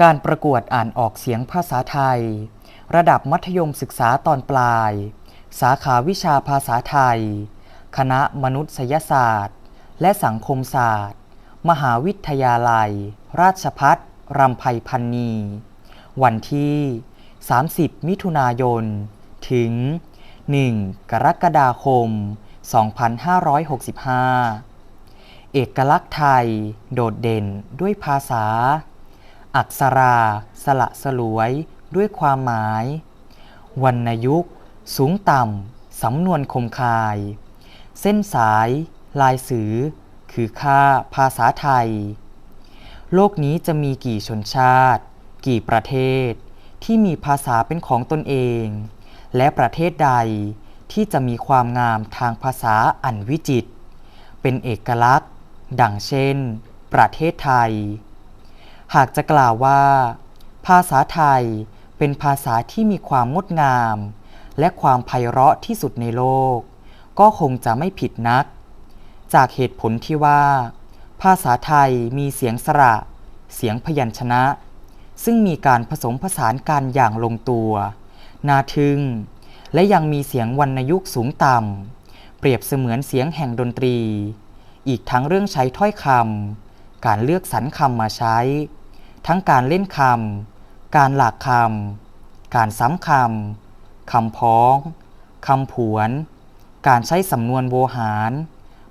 การประกวดอ่านออกเสียงภาษาไทย ระดับมัธยมศึกษาตอนปลาย สาขาวิชาภาษาไทย คณะมนุษยศาสตร์ และสังคมศาสตร์ มหาวิทยาลัย ราชพัฒรำไพพันนี วันที่ 30 มิถุนายน ถึง 1 กรกฎาคม 2565 เอกลักษณ์ไทย โดดเด่นด้วยภาษา อักษราสละสลวยด้วยความหมาย วรรณยุกสูงต่ำ สำนวนคมคาย เส้นสาย ลายสือ คือค่าภาษาไทย โลกนี้จะมีกี่ชนชาติ กี่ประเทศ ที่มีภาษาเป็นของตนเอง และประเทศใดที่จะมีความงามทางภาษาอันวิจิตรเป็นเอกลักษณ์ ดังเช่น ประเทศไทย หากจะกล่าวว่า ภาษาไทยเป็นภาษาที่มีความงดงาม และความไพเราะที่สุดในโลก ก็คงจะไม่ผิดนัก จากเหตุผลที่ว่า ภาษาไทยมีเสียงสระ เสียงพยัญชนะ ซึ่งมีการผสมผสานกันอย่างลงตัว นาทึ่ง และยังมีเสียงวรรณยุกต์สูงต่ำ เปรียบเสมือนเสียงแห่งดนตรี อีกทั้งเรื่องใช้ถ้อยคำการเลือกสรรคำมาใช้ ทั้งการเล่นคำ การหลากคำ การซ้ำคำ คำพ้อง คำผวน การใช้สำนวนโวหาร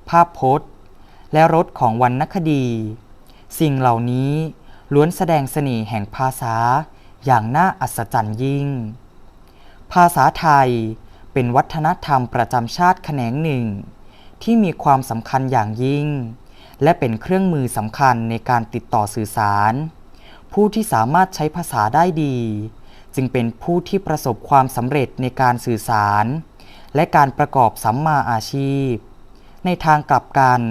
ภาพพจน์ และรสของวรรณคดี สิ่งเหล่านี้ล้วนแสดงเสน่ห์แห่งภาษาอย่างน่าอัศจรรย์ยิ่ง ภาษาไทยเป็นวัฒนธรรมประจำชาติแขนงหนึ่ง ที่มีความสำคัญอย่างยิ่ง และเป็นเครื่องมือสำคัญในการติดต่อสื่อสาร ผู้ที่สามารถใช้ภาษาได้ดี จึงเป็นผู้ที่ประสบความสำเร็จในการสื่อสาร และการประกอบสัมมาอาชีพ ในทางกลับกัน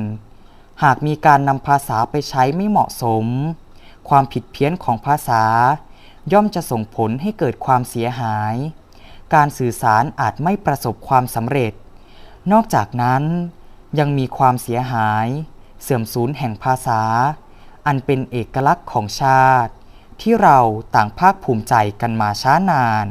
หากมีการนำภาษาไปใช้ไม่เหมาะสม ความผิดเพี้ยนของภาษา ย่อมจะส่งผลให้เกิดความเสียหาย การสื่อสารอาจไม่ประสบความสำเร็จ นอกจากนั้นยังมีความเสียหาย เสื่อมสูญแห่งภาษา อันเป็นเอกลักษณ์ของชาติ ที่เราต่างภาคภูมิใจกันมาช้านาน